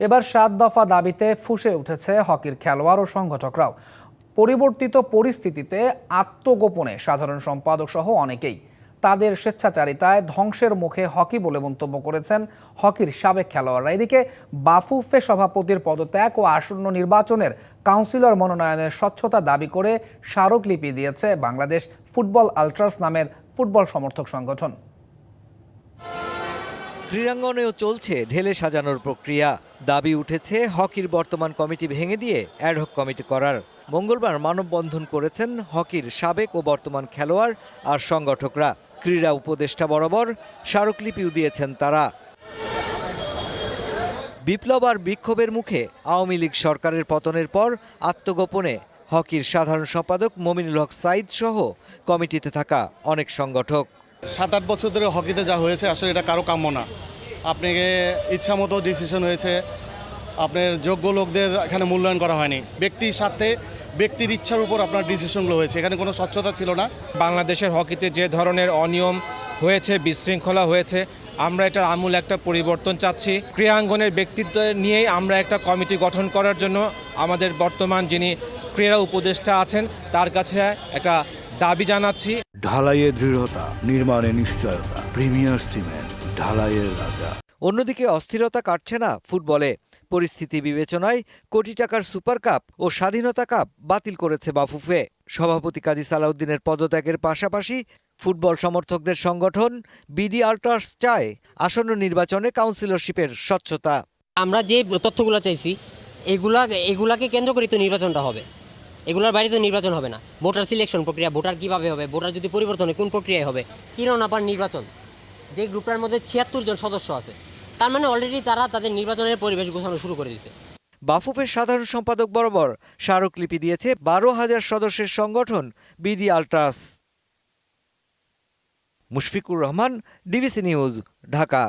এবার সাত দফা দাবিতে ফুসে উঠেছে হকির খেলোয়াড় ও সংগঠকরাও। পরিবর্তিত পরিস্থিতিতে আত্মগোপনে সাধারণ সম্পাদক সহ অনেকেই। তাদের স্বেচ্ছাচারিতায় ধ্বংসের মুখে হকি বলে মন্তব্য করেছেন হকির সাবেক খেলোয়াড়রা। এদিকে বাফুফে সভাপতির পদত্যাগ ও আসন্ন নির্বাচনের কাউন্সিলর মনোনয়নের স্বচ্ছতা দাবি করে স্মারকলিপি দিয়েছে বাংলাদেশ ফুটবল আলট্রাস নামের ফুটবল সমর্থক সংগঠন। ক্রীড়াঙ্গনেও চলছে ঢেলে সাজানোর প্রক্রিয়া। দাবি উঠেছে, হকির বর্তমান কমিটি ভেঙে দিয়ে অ্যাডহক কমিটি করার। মঙ্গলবার মানববন্ধন করেছেন হকির সাবেক ও বর্তমান খেলোয়াড় আর সংগঠকরা। ক্রীড়া উপদেষ্টা বরাবর স্মারকলিপিও দিয়েছেন তারা। বিপ্লব আর বিক্ষোভের মুখে আওয়ামী লীগ সরকারের পতনের পর আত্মগোপনে হকির সাধারণ সম্পাদক মমিনুল হক সাইদ সহ কমিটিতে থাকা অনেক সংগঠক। সাত আট বছর ধরে হকিতে যা হয়েছে, আসলে এটা কারও কাম্য না। আপনাকে ইচ্ছা মতো ডিসিশন হয়েছে। আপনার যোগ্য লোকদের এখানে মূল্যায়ন করা হয়নি। ব্যক্তির স্বার্থে, ব্যক্তির ইচ্ছার উপর আপনার ডিসিশনগুলো হয়েছে। এখানে কোনো স্বচ্ছতা ছিল না। বাংলাদেশের হকিতে যে ধরনের অনিয়ম হয়েছে, বিশৃঙ্খলা হয়েছে, আমরা এটার আমূল একটা পরিবর্তন চাচ্ছি। ক্রীড়াঙ্গনের ব্যক্তিত্ব নিয়েই আমরা একটা কমিটি গঠন করার জন্য আমাদের বর্তমান যিনি ক্রীড়া উপদেষ্টা আছেন, তার কাছে একটা দাবি জানাচ্ছি। ঢালাইয়ের দৃঢ়তা নির্মাণে নিশ্চয়তা প্রিমিয়ার সিমেন্ট ঢালাইয়ের রাজা। অন্যদিকে অস্থিরতা কাটছে না ফুটবলে। পরিস্থিতি বিবেচনায় কোটি টাকার সুপার কাপ ও স্বাধীনতা কাপ বাতিল করেছে বাফুফে। সভাপতি কাজী সালাউদ্দিনের পদত্যাগের পাশাপাশি ফুটবল সমর্থকদের সংগঠন বিডি আল্ট্রাস চায় আসন্ন নির্বাচনে কাউন্সিলরশিপের স্বচ্ছতা। আমরা যে তথ্যগুলো চাইছি এগুলা এগুলাকে কেন্দ্র করে তো নির্বাচনটা হবে। এগুলোর বাইরে তো নির্বাচন হবে না। ভোটার সিলেকশন প্রক্রিয়া, ভোটার কীভাবে হবে, ভোটার যদি পরিবর্তন হয় কোন প্রক্রিয়ায় হবে? কিরণ আপার নির্বাচন? যে গ্রুপটার মধ্যে ছিয়াত্তর জন সদস্য আছে, তার মানে অলরেডি তারা তাদের নির্বাচনের পরিবেশ গোছানো শুরু করে দিয়েছে। বাফুফের সাধারণ সম্পাদক বরাবর স্মারকলিপি দিয়েছে বারো হাজার সদস্যের সংগঠন, BD Ultras. Mushfiqur Rahman, DBC news, Dhaka.